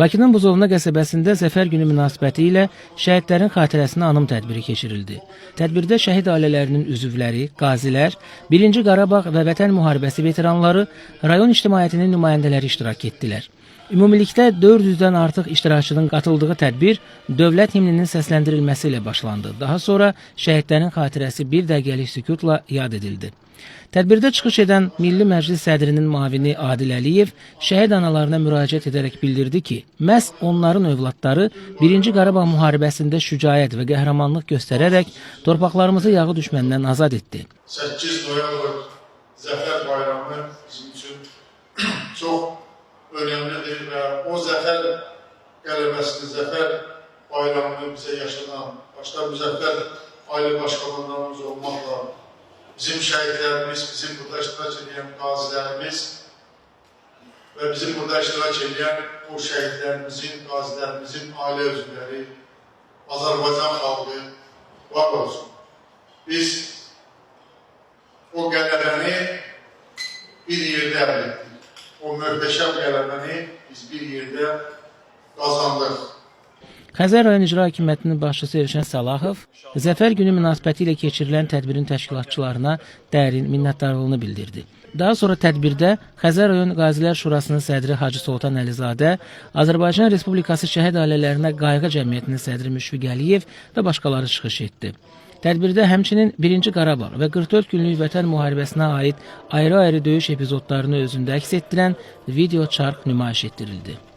Bakının Buzovna qəsəbəsində Zəfər günü münasibəti ilə şəhidlərin xatirəsinə anım tədbiri keçirildi. Tədbirdə şəhid ailələrinin üzvləri, qazilər, 1-ci Qarabağ və Vətən müharibəsi veteranları, rayon ictimaiyyətinin nümayəndələri iştirak etdilər. Ümumilikdə 400-dən artıq iştirakçının qatıldığı tədbir dövlət himninin səsləndirilməsi ilə başlandı. Daha sonra şəhidlərin xatirəsi bir dəqiqəlik sükutla yad edildi. Tədbirdə çıxış edən Milli Məclis sədrinin müavini Adil Əliyev şəhid analarına müraciət edərək bildirdi ki, məhz onların övladları 1-ci Qarabağ müharibəsində şücaət və qəhrəmanlıq göstərərək torpaqlarımızı yağı düşməndən azad etdi. 8 noyabr Zəfər bayramı bizim üçün çox önəmlidir və o zəfər qələbəsini, zəfər bayramını bizə yaşadan, başda müzəffər ailə başqalarımız olmaqla bizim şəhidlərimiz, bizim burada iştirak edən qazilərimiz və bizim burada iştirak edən o şəhidlərimizin, qazilərimizin ailə üzvləri, Azərbaycan xalqı var olsun. Biz o qələbəni bir yerdə əldə etdik. O möhtəşəm qələbəni biz bir yerdə qazandıq. Xəzər rayon İcra Hakimiyyətinin başçısı Elşən Salahov Zəfər günü münasibəti ilə keçirilən tədbirin təşkilatçılarına dərin minnətdarlığını bildirdi. Daha sonra tədbirdə Xəzər rayon Qazilər Şurasının sədri Hacı Sultan Əlizadə, Azərbaycan Respublikası şəhid ailələrinə qayğı cəmiyyətinin sədri Müşfiq Əliyev və başqaları çıxış etdi. Tədbirdə həmçinin 1-ci Qarabağ və 44 günlük Vətən müharibəsinə aid ayrı-ayrı döyüş epizodlarını özündə əks etdirən video çarx nümayiş etdirildi.